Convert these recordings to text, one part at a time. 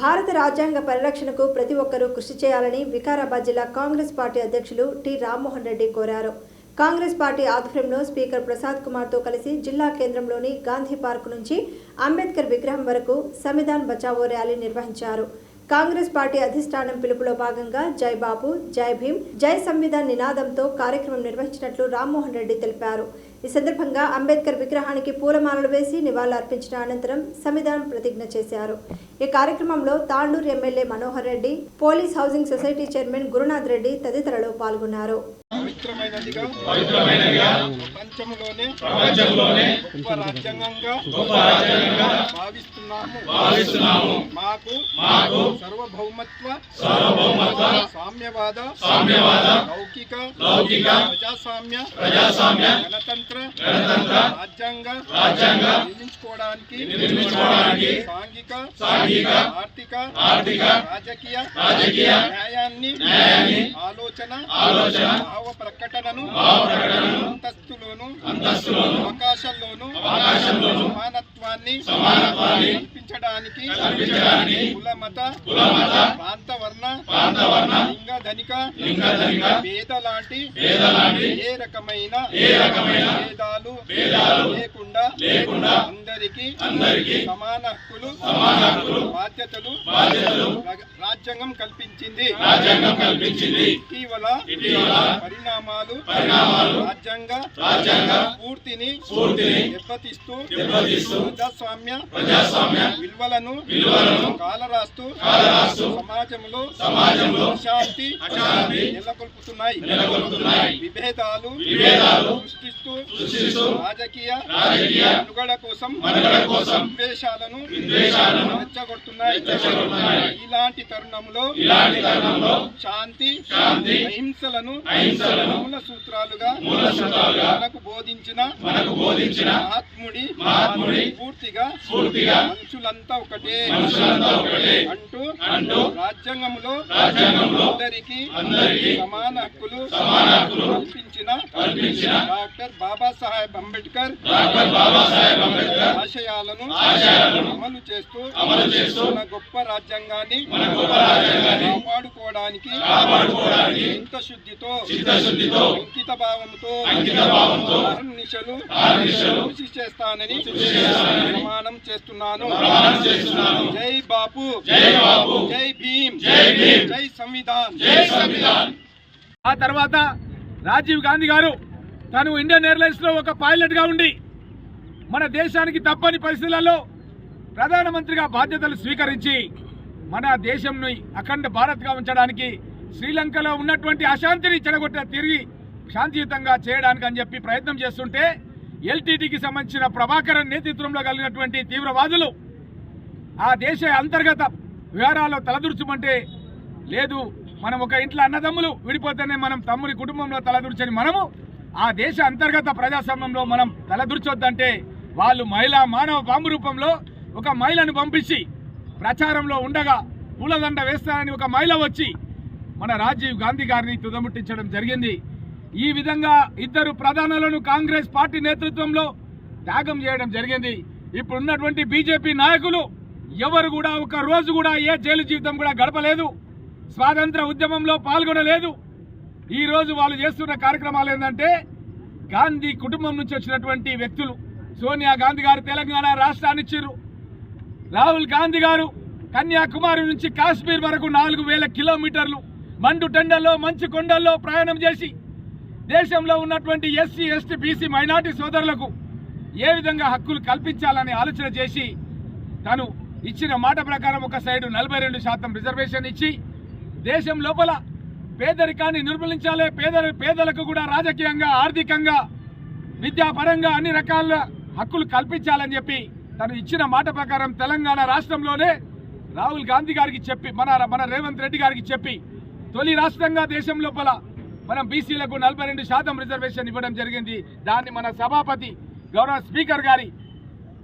భారత రాజ్యాంగ పరిరక్షణకు ప్రతి ఒక్కరూ కృషి చేయాలని వికారాబాద్ జిల్లా కాంగ్రెస్ పార్టీ అధ్యక్షులు టి రామ్మోహన్ రెడ్డి కోరారు. కాంగ్రెస్ పార్టీ ఆధ్వర్యంలో స్పీకర్ ప్రసాద్ కుమార్తో కలిసి జిల్లా కేంద్రంలోని గాంధీ పార్క్ నుంచి అంబేద్కర్ విగ్రహం వరకు సంవిధాన్ బచావో ర్యాలీ నిర్వహించారు. కాంగ్రెస్ పార్టీ అధిష్టానం పిలుపులో భాగంగా జై బాబు జై భీమ్ జై సంవిధాన్ నినాదంతో కార్యక్రమం నిర్వహించినట్లు రామ్మోహన్ రెడ్డి తెలిపారు. ఈ సందర్భంగా అంబేద్కర్ విగ్రహానికి పూలమాలలు వేసి నివాళులు అర్పించిన అనంతరం సంవిధాన్ ప్రతిజ్ఞ చేశారు. ఈ కార్యక్రమంలో Tandur MLA Manohar Reddy police housing society chairman Gurunath Reddy తదితరులు పాల్గొన్నారు. పవిత్రమైనదిగా పవిత్రమైనదిగా ప్రపంచంలోనే ప్రపంచంలోనే గొప్ప రాజ్యాంగంగా గొప్ప రాజ్యాంగంగా భావిస్తున్నాము. భావిస్తున్నాము. మాకు మాకు సర్వభౌమత్వ సర్వభౌమత్వ సామ్యవాద సామ్యవాద లౌకిక లౌకిక ప్రజాస్వామ్య ప్రజాస్వామ్య గణతంత్ర గణతంత్ర రాజ్యాంగ రాజ్యాంగ నిర్మించుకోవడానికి నిర్మించుకోవడానికి సాంఘిక సాంఘిక ఆర్థిక ఆర్థిక రాజకీయ రాజకీయ న్యాయాన్ని న్యాయాన్ని ఆలోచన ఆలోచన భావ ప్రకటనను భావ ప్రకటనను అంతస్తులోను అంతస్తులోను అవకాశంలోను అవకాశంలోను సమానత్వాన్ని సమానత్వాన్ని కల్పించడానికి కల్పించడానికి కుల మత కుల మత ప్రాంత వర్ణ ప్రాంత వర్ణ లింగ ధనిక లింగ ధనిక పేద లాంటి పేద లాంటి ఏ రకమైన ఏ రకమైన భేదాలు భేదాలు లేకుండా లేకుండా అందరికి సమాన హక్కులు సమాన హక్కులు బాధ్యతలు బాధ్యతలు రాజ్యాంగం కల్పించింది. రాజ్యాంగం కల్పించింది. ఇటీవల పరిణామాలు రాజ్యాంగ స్ఫూర్తిని దెబ్బతీస్తూ ప్రజాస్వామ్య విలువలను కాలరాస్తూ సమాజంలో అశాంతి అశాంతి నెలకొల్పుతున్నాయి. విభేదాలు సృష్టిస్తూ రాజకీయ రాజకీయ మనుగడ కోసం విద్వేషాలను రెచ్చగొడుతున్నాయి. ఇలాంటి తరుణంలో శాంతి శాంతి అహింసలను మూల సూత్రాలుగా మనకు బోధించిన మనకు బోధించిన మహాత్ముడి మహాత్ముడి పూర్తిగా పూర్తిగా మనుషులంతా ఒకటే మనుషులంతా ఒకటే అంటూ అంటూ రాజ్యాంగంలో రాజ్యాంగంలో అందరికి అందరికి సమాన హక్కులు సమాన హక్కులు కల్పించిన కల్పించిన బాబాసాహెబ్ అంబేద్కర్ డాక్టర్ బాబాసాహెబ్ అంబేద్కర్ ఆశయాలను ఆశయాలను అమలు చేస్తూ అమలు చేస్తూ మన గొప్ప రాజ్యాంగాన్ని మన గొప్ప రాజ్యాంగాన్ని కాపాడుకోవడానికి చిత్తశుద్ధితో అంకిత భావంతో అంకిత భావంతో అహర్నిశలు అహర్నిశలు కృషి చేస్తానని ప్రమాణం చేస్తున్నాను. జై బాపు. జై బాపు. జై భీమ్. జై భీమ్. జై సంవిధాన్. జై సంవిధాన్. ఆ తర్వాత రాజీవ్ గాంధీ గారు తను ఇండియన్ ఎయిర్లైన్స్లో ఒక పైలట్గా ఉండి మన దేశానికి తప్పని పరిస్థితులలో ప్రధానమంత్రిగా బాధ్యతలు స్వీకరించి మన దేశంని అఖండ భారత్గా ఉంచడానికి శ్రీలంకలో ఉన్నటువంటి అశాంతిని చెడగొట్ట తిరిగి శాంతియుతంగా చేయడానికి అని చెప్పి ప్రయత్నం చేస్తుంటే ఎల్టీటీకి సంబంధించిన ప్రభాకరన్ నేతృత్వంలో కలిగినటువంటి తీవ్రవాదులు ఆ దేశ అంతర్గత వివరాల్లో తలదూర్చమంటే లేదు మనం ఒక ఇంట్లో అన్నదమ్ములు విడిపోతేనే మనం తమ్ముడి కుటుంబంలో తలదూర్చని మనము ఆ దేశ అంతర్గత ప్రజాస్వామ్యంలో మనం తలదూర్చొద్దంటే వాళ్ళు మహిళా మానవ బాంబు రూపంలో ఒక మహిళను పంపించి ప్రచారంలో ఉండగా పూలదండ వేస్తానని ఒక మహిళ వచ్చి మన రాజీవ్ గాంధీ గారిని తుదముట్టించడం జరిగింది. ఈ విధంగా ఇద్దరు ప్రధానులను కాంగ్రెస్ పార్టీ నేతృత్వంలో త్యాగం చేయడం జరిగింది. ఇప్పుడున్నటువంటి బీజేపీ నాయకులు ఎవరు కూడా ఒక రోజు కూడా ఏ జైలు జీవితం కూడా గడపలేదు. స్వాతంత్ర ఉద్యమంలో పాల్గొనలేదు. ఈరోజు వాళ్ళు చేస్తున్న కార్యక్రమాలు ఏంటంటే గాంధీ కుటుంబం నుంచి వచ్చినటువంటి వ్యక్తులు. సోనియా గాంధీ గారు తెలంగాణ రాష్ట్రాన్ని ఇచ్చిర్రు. రాహుల్ గాంధీ గారు కన్యాకుమారి నుంచి కాశ్మీర్ వరకు నాలుగు వేల కిలోమీటర్లు మండు టెండల్లో మంచు కొండల్లో ప్రయాణం చేసి దేశంలో ఉన్నటువంటి ఎస్సీ ఎస్టీ బీసీ మైనార్టీ సోదరులకు ఏ విధంగా హక్కులు కల్పించాలని ఆలోచన చేసి తను ఇచ్చిన మాట ప్రకారం ఒక సైడు నలభై రెండు శాతం రిజర్వేషన్ ఇచ్చి దేశం లోపల పేదరికాన్ని నిర్మూలించాలి. పేద పేదలకు కూడా రాజకీయంగా ఆర్థికంగా విద్యాపరంగా అన్ని రకాల హక్కులు కల్పించాలని చెప్పి తను ఇచ్చిన మాట ప్రకారం తెలంగాణ రాష్ట్రంలోనే రాహుల్ గాంధీ గారికి చెప్పి మన మన రేవంత్ రెడ్డి గారికి చెప్పి తొలి రాష్ట్రంగా దేశం లోపల మనం బీసీలకు నలభై రెండు శాతం రిజర్వేషన్ ఇవ్వడం జరిగింది. దాన్ని మన సభాపతి గౌరవ స్పీకర్ గారి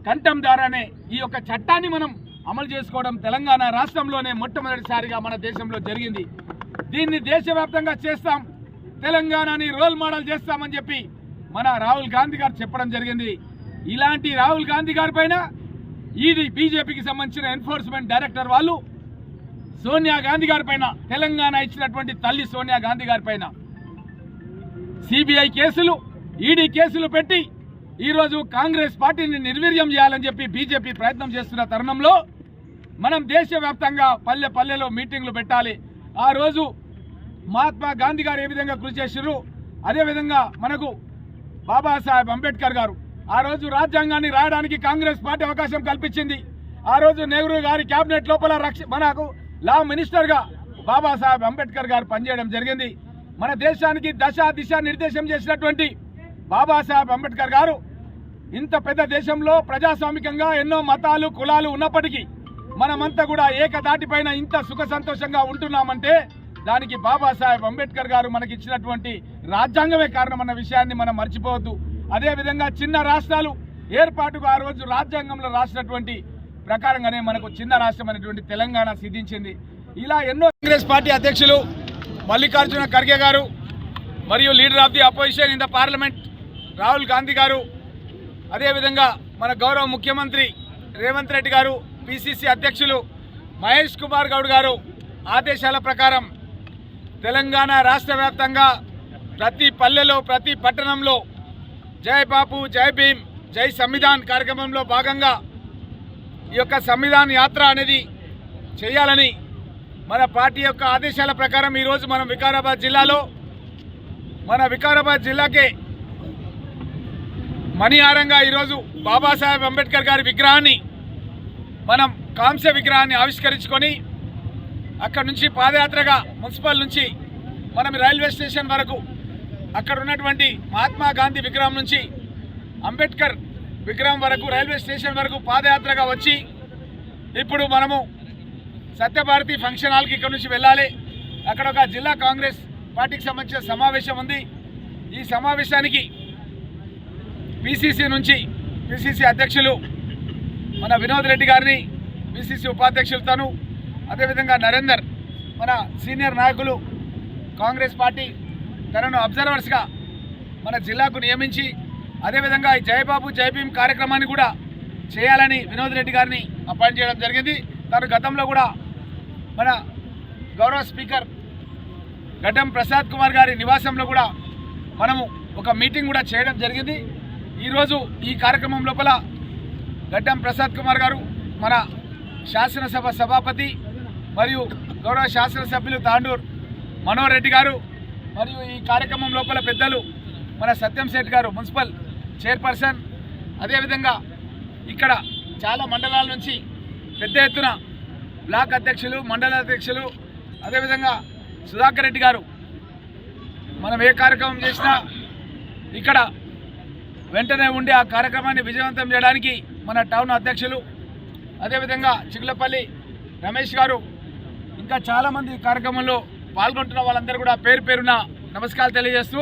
కంఠం ద్వారానే ఈ యొక్క చట్టాన్ని మనం అమలు చేసుకోవడం తెలంగాణ రాష్ట్రంలోనే మొట్టమొదటిసారిగా మన దేశంలో జరిగింది. దీన్ని దేశవ్యాప్తంగా చేస్తాం. తెలంగాణని రోల్ మోడల్ చేస్తామని చెప్పి మన రాహుల్ గాంధీ గారు చెప్పడం జరిగింది. ఇలాంటి రాహుల్ గాంధీ గారి పైన ఈడీ బీజేపీకి సంబంధించిన ఎన్ఫోర్స్మెంట్ డైరెక్టర్ వాళ్ళు సోనియా గాంధీ గారి పైన తెలంగాణ ఇచ్చినటువంటి తల్లి సోనియా గాంధీ గారి పైన సిబిఐ కేసులు ఈడీ కేసులు పెట్టి ఈరోజు కాంగ్రెస్ పార్టీని నిర్వీర్యం చేయాలని చెప్పి బీజేపీ ప్రయత్నం చేస్తున్న తరుణంలో మనం దేశవ్యాప్తంగా పల్లె పల్లెలో మీటింగ్లు పెట్టాలి. ఆ రోజు మహాత్మా గాంధీ గారు ఏ విధంగా కృషి చేసిర్రు? అదేవిధంగా మనకు బాబాసాహెబ్ అంబేద్కర్ గారు. ఆ రోజు రాజ్యాంగాన్ని రాయడానికి కాంగ్రెస్ పార్టీ అవకాశం కల్పించింది. ఆ రోజు నెహ్రూ గారి కేబినెట్ లోపల రక్ష మనకు లా మినిస్టర్గా బాబాసాహెబ్ అంబేద్కర్ గారు పనిచేయడం జరిగింది. మన దేశానికి దశ దిశ నిర్దేశం చేసినటువంటి బాబాసాహెబ్ అంబేద్కర్ గారు ఇంత పెద్ద దేశంలో ప్రజాస్వామికంగా ఎన్నో మతాలు కులాలు ఉన్నప్పటికీ మనమంతా కూడా ఏకదాటిపైన ఇంత సుఖ సంతోషంగా ఉంటున్నామంటే దానికి బాబాసాహెబ్ అంబేద్కర్ గారు మనకి ఇచ్చినటువంటి రాజ్యాంగమే కారణమన్న విషయాన్ని మనం మర్చిపోవద్దు. అదేవిధంగా చిన్న రాష్ట్రాలు ఏర్పాటుకు ఆ రోజు రాజ్యాంగంలో రాసినటువంటి ప్రకారంగానే మనకు చిన్న రాష్ట్రం అనేటువంటి తెలంగాణ సిద్ధించింది. ఇలా ఎన్నో కాంగ్రెస్ పార్టీ అధ్యక్షులు మల్లికార్జున ఖర్గే గారు మరియు leader of the opposition in the parliament Rahul Gandhi garu అదేవిధంగా మన గౌరవ ముఖ్యమంత్రి రేవంత్ రెడ్డి గారు పిసిసి అధ్యక్షులు మహేష్ కుమార్ గౌడ్ గారు ఆదేశాల ప్రకారం తెలంగాణ రాష్ట్ర వ్యాప్తంగా ప్రతి పల్లెలో ప్రతి పట్టణంలో జై బాపు జై భీమ్ జై సంవిధాన్ కార్యక్రమంలో భాగంగా ఈ యొక్క సంవిధాన్ యాత్ర అనేది చేయాలని మన పార్టీ యొక్క ఆదేశాల ప్రకారం ఈరోజు మనం వికారాబాద్ జిల్లాలో మన వికారాబాద్ జిల్లాకే మణిహారంగా ఈరోజు బాబాసాహెబ్ అంబేద్కర్ గారి విగ్రహాన్ని మనం కాంస్య విగ్రహాన్ని ఆవిష్కరించుకొని అక్కడ నుంచి పాదయాత్రగా మున్సిపల్ నుంచి మనం రైల్వే స్టేషన్ వరకు అక్కడ ఉన్నటువంటి మహాత్మా గాంధీ విగ్రహం నుంచి అంబేద్కర్ విగ్రహం వరకు రైల్వే స్టేషన్ వరకు పాదయాత్రగా వచ్చి ఇప్పుడు మనము సత్యభారతి ఫంక్షన్ హాల్కి ఇక్కడ నుంచి వెళ్ళాలి. అక్కడ ఒక జిల్లా కాంగ్రెస్ పార్టీకి సంబంధించిన సమావేశం ఉంది. ఈ సమావేశానికి పిసిసి నుంచి పిసిసి అధ్యక్షులు మన వినోద్ రెడ్డి గారిని పిసిసి ఉపాధ్యక్షులతోనూ అదేవిధంగా నరేందర్ మన సీనియర్ నాయకులు కాంగ్రెస్ పార్టీ తనను అబ్జర్వర్స్గా మన జిల్లాకు నియమించి అదేవిధంగా ఈ జయబాబు జయభీం కార్యక్రమాన్ని కూడా చేయాలని వినోద్ రెడ్డి గారిని అపాయింట్ చేయడం జరిగింది. తను గతంలో కూడా మన గౌరవ స్పీకర్ గడ్డం ప్రసాద్ కుమార్ గారి నివాసంలో కూడా మనము ఒక మీటింగ్ కూడా చేయడం జరిగింది. ఈరోజు ఈ కార్యక్రమం లోపల గడ్డం ప్రసాద్ కుమార్ గారు మన శాసనసభ సభాపతి మరియు గౌరవ శాసనసభ్యులు తాండూర్ మనోహర్ రెడ్డి గారు మరియు ఈ కార్యక్రమం లోపల పెద్దలు మన సత్యం శెట్టి గారు మున్సిపల్ చైర్పర్సన్. అదేవిధంగా ఇక్కడ చాలా మండలాల నుంచి పెద్ద ఎత్తున బ్లాక్ అధ్యక్షులు మండల అధ్యక్షులు అదేవిధంగా సుధాకర్ రెడ్డి గారు. మనం ఏ కార్యక్రమం చేసినా ఇక్కడ వెంటనే ఉండి ఆ కార్యక్రమాన్ని విజయవంతం చేయడానికి మన టౌన్ అధ్యక్షులు అదేవిధంగా చిగులపల్లి రమేష్ గారు ఇంకా చాలామంది ఈ కార్యక్రమంలో పాల్గొంటున్న వాళ్ళందరూ కూడా పేరు పేరున నమస్కారాలు తెలియజేస్తూ